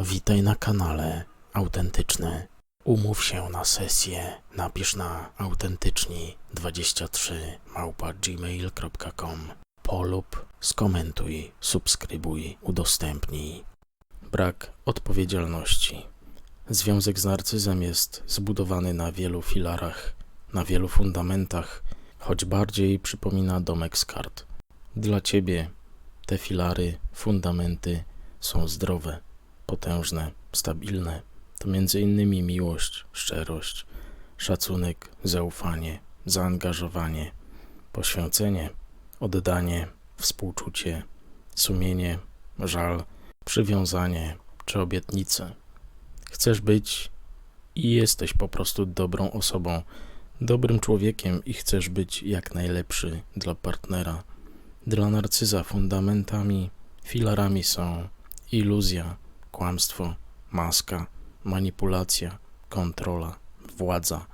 Witaj na kanale Autentyczny. Umów się na sesję. Napisz na autentyczni23 małpa gmail.com Polub, skomentuj, subskrybuj, udostępnij. Brak odpowiedzialności. Związek z narcyzem jest zbudowany na wielu filarach, na wielu fundamentach, choć bardziej przypomina domek z kart. Dla ciebie te filary, fundamenty są zdrowe, potężne, stabilne. To innymi miłość, szczerość, szacunek, zaufanie, zaangażowanie, poświęcenie, oddanie, współczucie, sumienie, żal, przywiązanie czy obietnice. Chcesz być i jesteś po prostu dobrą osobą, dobrym człowiekiem i chcesz być jak najlepszy dla partnera. Dla narcyza fundamentami, filarami są iluzja, kłamstwo, maska, manipulacja, kontrola, władza,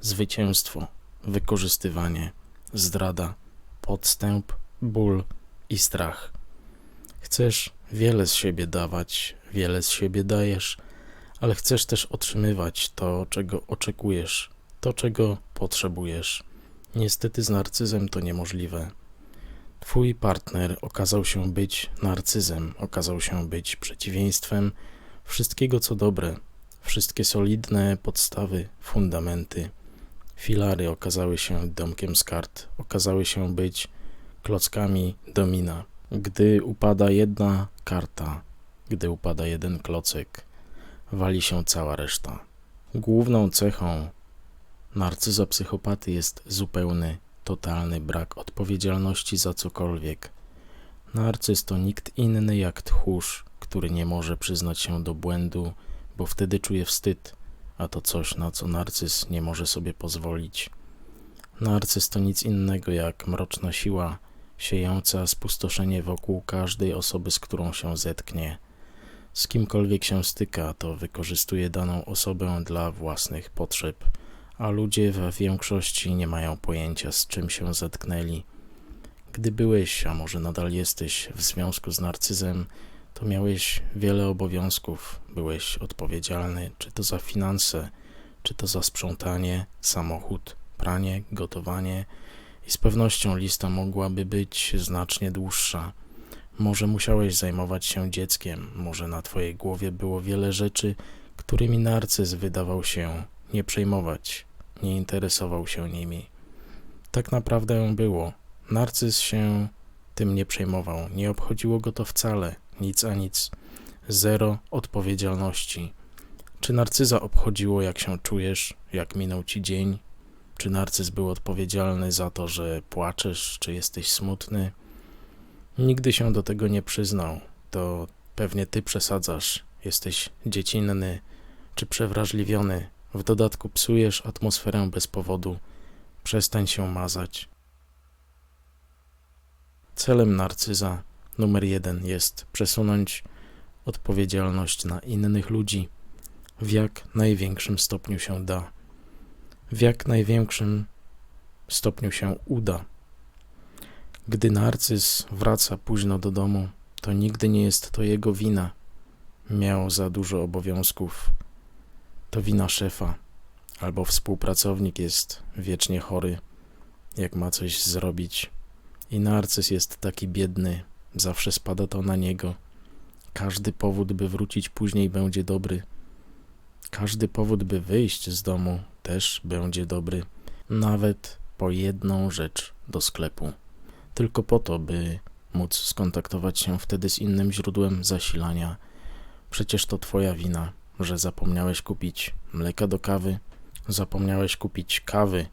zwycięstwo, wykorzystywanie, zdrada, podstęp, ból i strach. Chcesz wiele z siebie dawać, wiele z siebie dajesz, ale chcesz też otrzymywać to, czego oczekujesz, to, czego potrzebujesz. Niestety z narcyzem to niemożliwe. Twój partner okazał się być narcyzem, okazał się być przeciwieństwem wszystkiego, co dobre. Wszystkie solidne podstawy, fundamenty, filary okazały się domkiem z kart, okazały się być klockami domina. Gdy upada jedna karta, gdy upada jeden klocek, wali się cała reszta. Główną cechą narcyza psychopaty jest zupełny totalny brak odpowiedzialności za cokolwiek. Narcyz to nikt inny jak tchórz, który nie może przyznać się do błędu, bo wtedy czuje wstyd, a to coś, na co narcyz nie może sobie pozwolić. Narcyz to nic innego jak mroczna siła, siejąca spustoszenie wokół każdej osoby, z którą się zetknie. Z kimkolwiek się styka, to wykorzystuje daną osobę dla własnych potrzeb a ludzie w większości nie mają pojęcia, z czym się zetknęli. Gdy byłeś, a może nadal jesteś w związku z narcyzem, to miałeś wiele obowiązków. Byłeś odpowiedzialny, czy to za finanse, czy to za sprzątanie, samochód, pranie, gotowanie, i z pewnością lista mogłaby być znacznie dłuższa. Może musiałeś zajmować się dzieckiem, może na twojej głowie było wiele rzeczy, którymi narcyz wydawał się nie przejmować nie interesował się nimi. Tak naprawdę było. Narcyz się tym nie przejmował, nie obchodziło go to wcale, nic a nic. Zero odpowiedzialności. Czy narcyza obchodziło, jak się czujesz, jak minął ci dzień? Czy narcyz był odpowiedzialny za to, że płaczesz, czy jesteś smutny? Nigdy się do tego nie przyznał. To pewnie ty przesadzasz, jesteś dziecinny czy przewrażliwiony, w dodatku psujesz atmosferę bez powodu. Przestań się mazać. Celem narcyza numer jeden jest przesunąć odpowiedzialność na innych ludzi w jak największym stopniu się da. W jak największym stopniu się uda. Gdy narcyz wraca późno do domu, to nigdy nie jest to jego wina. Miał za dużo obowiązków, to wina szefa, albo współpracownik jest wiecznie chory, jak ma coś zrobić. I narcyz jest taki biedny, zawsze spada to na niego. Każdy powód, by wrócić później, będzie dobry. Każdy powód, by wyjść z domu, też będzie dobry. Nawet po jedną rzecz do sklepu. Tylko po to, by móc skontaktować się wtedy z innym źródłem zasilania. Przecież to Twoja wina że zapomniałeś kupić mleka do kawy, zapomniałeś kupić kawy,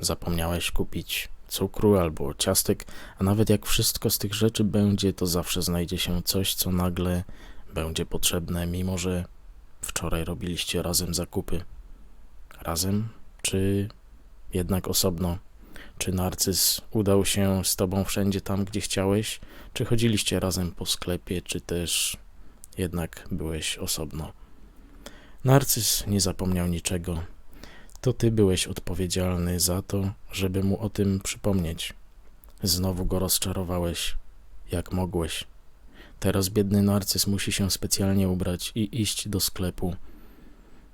zapomniałeś kupić cukru albo ciastek, a nawet jak wszystko z tych rzeczy będzie, to zawsze znajdzie się coś, co nagle będzie potrzebne, mimo że wczoraj robiliście razem zakupy. Razem, czy jednak osobno? Czy narcyz udał się z tobą wszędzie tam, gdzie chciałeś? Czy chodziliście razem po sklepie, czy też jednak byłeś osobno? Narcyz nie zapomniał niczego. To ty byłeś odpowiedzialny za to, żeby mu o tym przypomnieć. Znowu go rozczarowałeś, jak mogłeś. Teraz biedny narcyz musi się specjalnie ubrać i iść do sklepu.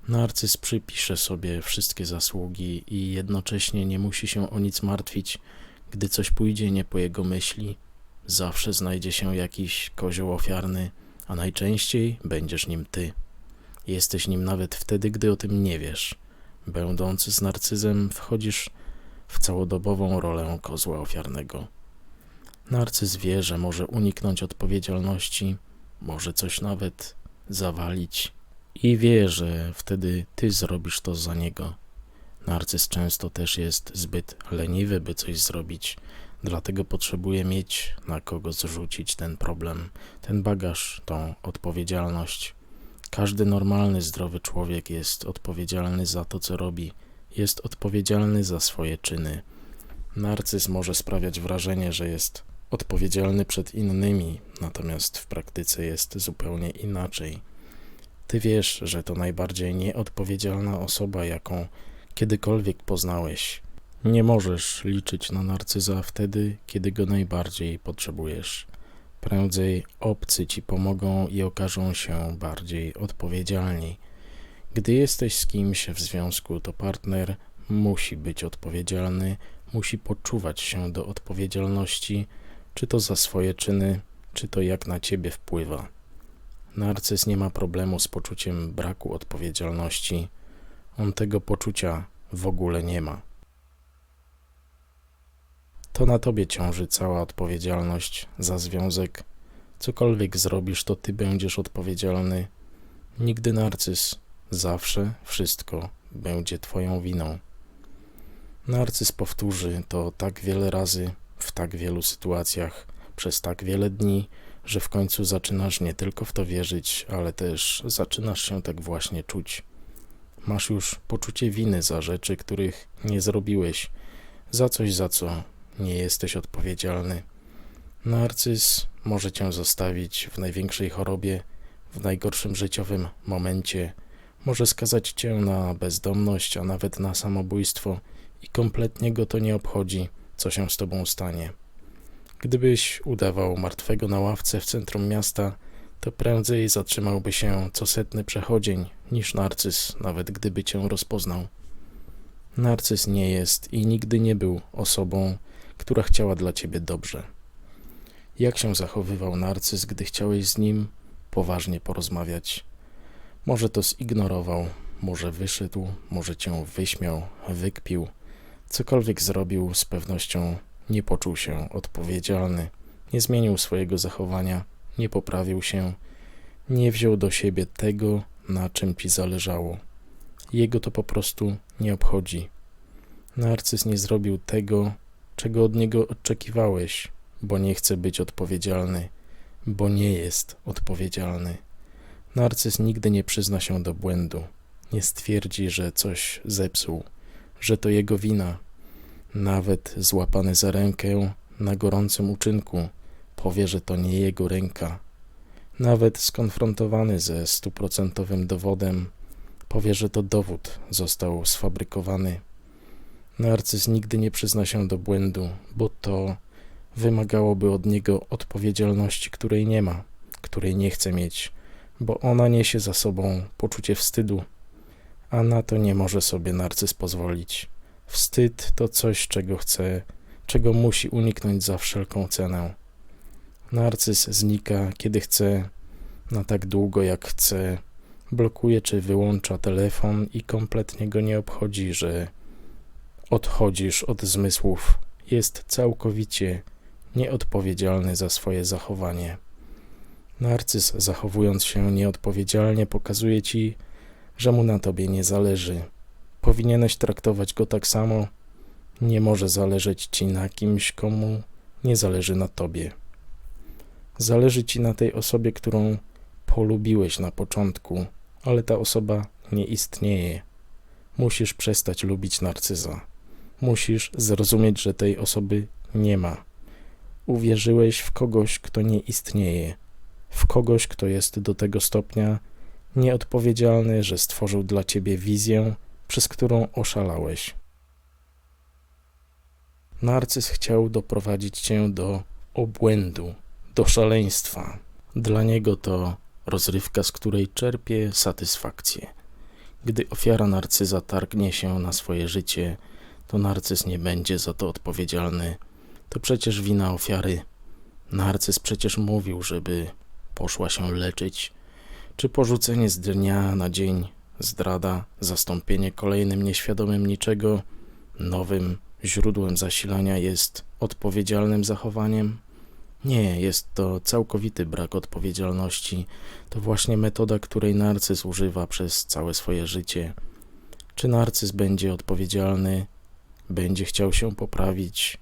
Narcyz przypisze sobie wszystkie zasługi i jednocześnie nie musi się o nic martwić, gdy coś pójdzie nie po jego myśli. Zawsze znajdzie się jakiś kozioł ofiarny, a najczęściej będziesz nim ty. Jesteś nim nawet wtedy, gdy o tym nie wiesz. Będąc z narcyzem, wchodzisz w całodobową rolę kozła ofiarnego. Narcyz wie, że może uniknąć odpowiedzialności, może coś nawet zawalić i wie, że wtedy ty zrobisz to za niego. Narcyz często też jest zbyt leniwy, by coś zrobić, dlatego potrzebuje mieć na kogo zrzucić ten problem, ten bagaż, tą odpowiedzialność. Każdy normalny, zdrowy człowiek jest odpowiedzialny za to, co robi, jest odpowiedzialny za swoje czyny. Narcyz może sprawiać wrażenie, że jest odpowiedzialny przed innymi, natomiast w praktyce jest zupełnie inaczej. Ty wiesz, że to najbardziej nieodpowiedzialna osoba, jaką kiedykolwiek poznałeś. Nie możesz liczyć na narcyza wtedy, kiedy go najbardziej potrzebujesz. Prędzej obcy ci pomogą i okażą się bardziej odpowiedzialni. Gdy jesteś z kimś w związku, to partner musi być odpowiedzialny, musi poczuwać się do odpowiedzialności, czy to za swoje czyny, czy to jak na ciebie wpływa. Narcyz nie ma problemu z poczuciem braku odpowiedzialności. On tego poczucia w ogóle nie ma. To na tobie ciąży cała odpowiedzialność za związek. Cokolwiek zrobisz, to ty będziesz odpowiedzialny. Nigdy narcyz, zawsze wszystko będzie twoją winą. Narcyz powtórzy to tak wiele razy, w tak wielu sytuacjach, przez tak wiele dni, że w końcu zaczynasz nie tylko w to wierzyć, ale też zaczynasz się tak właśnie czuć. Masz już poczucie winy za rzeczy, których nie zrobiłeś, za coś, za co nie jesteś odpowiedzialny. Narcyz może cię zostawić w największej chorobie, w najgorszym życiowym momencie, może skazać cię na bezdomność, a nawet na samobójstwo i kompletnie go to nie obchodzi, co się z tobą stanie. Gdybyś udawał martwego na ławce w centrum miasta, to prędzej zatrzymałby się co setny przechodzień niż narcyz, nawet gdyby cię rozpoznał. Narcyz nie jest i nigdy nie był osobą, która chciała dla ciebie dobrze. Jak się zachowywał narcyz, gdy chciałeś z nim poważnie porozmawiać? Może to zignorował, może wyszedł, może cię wyśmiał, wykpił. Cokolwiek zrobił, z pewnością nie poczuł się odpowiedzialny, nie zmienił swojego zachowania, nie poprawił się, nie wziął do siebie tego, na czym ci zależało. Jego to po prostu nie obchodzi. Narcyz nie zrobił tego, czego od niego oczekiwałeś, bo nie chce być odpowiedzialny, bo nie jest odpowiedzialny. Narcyz nigdy nie przyzna się do błędu, nie stwierdzi, że coś zepsuł, że to jego wina. Nawet złapany za rękę na gorącym uczynku powie, że to nie jego ręka. Nawet skonfrontowany ze stuprocentowym dowodem powie, że to dowód został sfabrykowany. Narcyz nigdy nie przyzna się do błędu, bo to wymagałoby od niego odpowiedzialności, której nie ma, której nie chce mieć, bo ona niesie za sobą poczucie wstydu, a na to nie może sobie narcyz pozwolić. Wstyd to coś, czego chce, czego musi uniknąć za wszelką cenę. Narcyz znika, kiedy chce, na tak długo jak chce, blokuje czy wyłącza telefon i kompletnie go nie obchodzi, że odchodzisz od zmysłów. Jest całkowicie nieodpowiedzialny za swoje zachowanie. Narcyz, zachowując się nieodpowiedzialnie, pokazuje ci, że mu na tobie nie zależy. Powinieneś traktować go tak samo. Nie może zależeć ci na kimś, komu nie zależy na tobie. Zależy ci na tej osobie, którą polubiłeś na początku, ale ta osoba nie istnieje. Musisz przestać lubić narcyza. Musisz zrozumieć, że tej osoby nie ma. Uwierzyłeś w kogoś, kto nie istnieje, w kogoś, kto jest do tego stopnia nieodpowiedzialny, że stworzył dla ciebie wizję, przez którą oszalałeś. Narcyz chciał doprowadzić cię do obłędu, do szaleństwa, Dla niego to rozrywka, z której czerpie satysfakcję. Gdy ofiara narcyza targnie się na swoje życie, to narcyz nie będzie za to odpowiedzialny. To przecież wina ofiary. Narcyz przecież mówił, żeby poszła się leczyć. Czy porzucenie z dnia na dzień, zdrada, zastąpienie kolejnym nieświadomym niczego, nowym źródłem zasilania jest odpowiedzialnym zachowaniem? Nie, jest to całkowity brak odpowiedzialności. To właśnie metoda, której narcyz używa przez całe swoje życie. Czy narcyz będzie odpowiedzialny, będzie chciał się poprawić,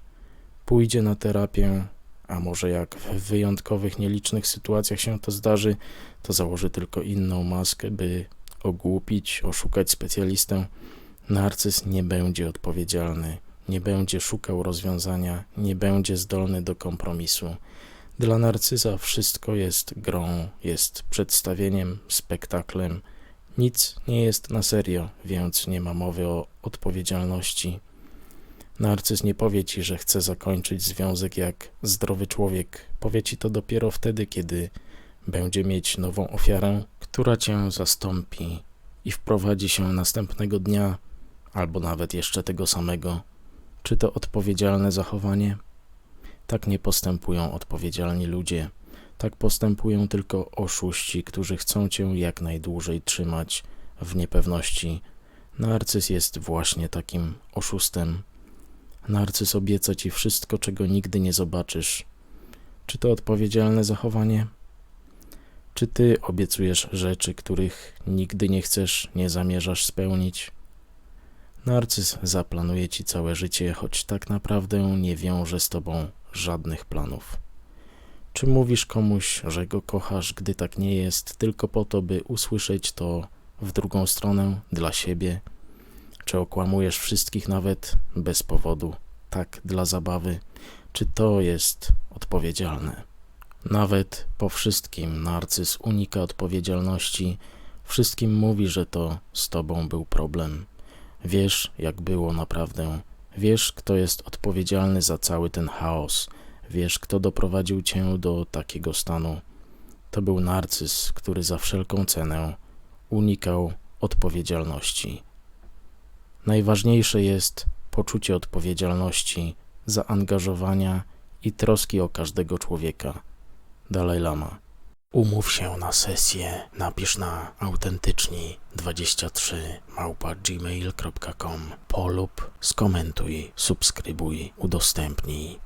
pójdzie na terapię, a może jak w wyjątkowych, nielicznych sytuacjach się to zdarzy, to założy tylko inną maskę, by ogłupić, oszukać specjalistę. Narcyz nie będzie odpowiedzialny, nie będzie szukał rozwiązania, nie będzie zdolny do kompromisu. Dla narcyza wszystko jest grą, jest przedstawieniem, spektaklem. Nic nie jest na serio, więc nie ma mowy o odpowiedzialności. Narcyz nie powie ci, że chce zakończyć związek jak zdrowy człowiek. Powie ci to dopiero wtedy, kiedy będzie mieć nową ofiarę, która cię zastąpi i wprowadzi się następnego dnia, albo nawet jeszcze tego samego. Czy to odpowiedzialne zachowanie? Tak nie postępują odpowiedzialni ludzie. Tak postępują tylko oszuści, którzy chcą cię jak najdłużej trzymać w niepewności. Narcyz jest właśnie takim oszustem. Narcyz obieca ci wszystko, czego nigdy nie zobaczysz. Czy to odpowiedzialne zachowanie? Czy ty obiecujesz rzeczy, których nigdy nie chcesz, nie zamierzasz spełnić? Narcyz zaplanuje ci całe życie, choć tak naprawdę nie wiąże z tobą żadnych planów. Czy mówisz komuś, że go kochasz, gdy tak nie jest, tylko po to, by usłyszeć to w drugą stronę dla siebie? Czy okłamujesz wszystkich nawet bez powodu, tak dla zabawy? Czy to jest odpowiedzialne? Nawet po wszystkim narcyz unika odpowiedzialności, wszystkim mówi, że to z tobą był problem. Wiesz, jak było naprawdę. Wiesz, kto jest odpowiedzialny za cały ten chaos. Wiesz, kto doprowadził cię do takiego stanu. To był narcyz, który za wszelką cenę unikał odpowiedzialności. Najważniejsze jest poczucie odpowiedzialności, zaangażowania i troski o każdego człowieka. Dalaj Lama. Umów się na sesję, napisz na autentyczni 23 małpa gmail.com polub, skomentuj, subskrybuj, udostępnij.